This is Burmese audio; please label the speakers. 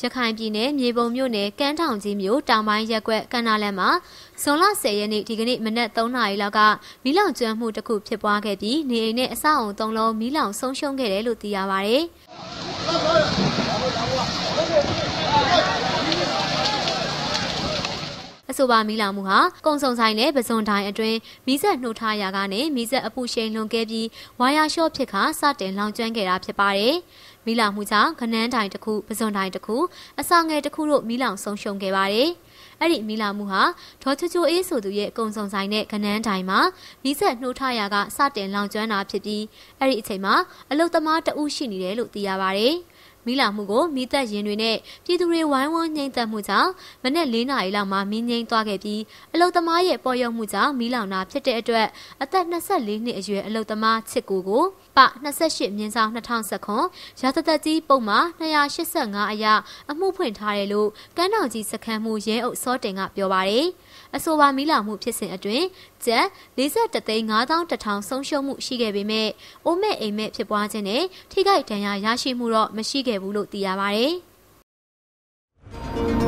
Speaker 1: ရခိုင်ပြည်နယ်မြေပုံမြို့နယ်ကမ်းထောင်ကြီးမြို့တောင်ပိုင်းရက်ကွက်ကန္နာလန်မှာဇွန်လ10ရက်နေ့ဒီကနေ့မနက်3နာရီလောက်ကမီးလောင်ကျွမ်းမှုတစ်ခုဖြစ်ပွားခဲ့ပြီးနေအိမ်နဲ့အဆောက်အုံ၃လုံးမီးလောင်ဆုံးရှုံးခဲ့တယ်လို့သိရပါဗျ။အဆိုပါမီးလောင်မှုဟာကုံစုံဆိုင်နဲ့ပဇွန်တိုင်းအတွင်းမီးစက်နှုတ်ထားရာကနေမီးစက်အပူရှိန်လွန်ခဲ့ပြီးဝါယာလျှော့ဖြစ်ခါစတင်လောင်ကျွမ်းခဲ့တာဖြစ်ပါတယ်။ မီးလောင်မှုကြောင့်ခနန်းတိုင်းတစ်ခုပဇွန်တိုင်းတစ်ခုအစာငယ်တစ်ခုတို့မီးလောင်ဆုံးရှုံးခဲ့ပါတယ်။အဲ့ဒီမီလာမှုဟာဒေါ်ချူချူအေးဆိုသူရဲ့ကုံစုံဆိုင်နဲ့ကနန်းတိုင်မှာမီးဆက်နှိုးထားရာကစတင်လောင်ကျွမ်းတာဖြစ်ပြီးအဲ့ဒီအချိန်မှာအလုတ်သမားတအုပ်ရှိနေတယ်လို့သိရပါဗျ။ မီးလောင်မှုကိုမီးသက်ရင်တွေနဲ့ပြည်သူတွေဝိုင်းဝန်းငြိမ်သက်မှုကြောင့်မနေ့၄နာရီလောက်မှာမီးငြိမ်သွားခဲ့ပြီးအလုတ်သမားရဲ့ပေါ်ရောက်မှုကြောင့်မီးလောင်တာဖြစ်တဲ့အတွက်အသက်24နှစ်အရွယ်အလုတ်သမားချစ်ကိုကိုပ28မြင်းဆောင်2019ရာသသက်ကြီးပုံမှာ285အရာအမှုဖွင့်ထားတယ်လို့ကမ်းတော်ကြီးစခန်းမှုရဲအုပ်စောတင်ကပြောပါတယ်အဆိုပါမီးလောင်မှုဖြစ်စဉ်အတွင်းကျပ်43သိန်း5100ဆုံးရှုံးမှုရှိခဲ့ပေမဲ့အိုးမဲ့အိမ်မဲ့ဖြစ်ပွားခြင်းနဲ့ထိခိုက်ဒဏ်ရာရရှိမှုတော့မရှိခဲ့ခဲ့ဘူးလို့သိရပါဗျ။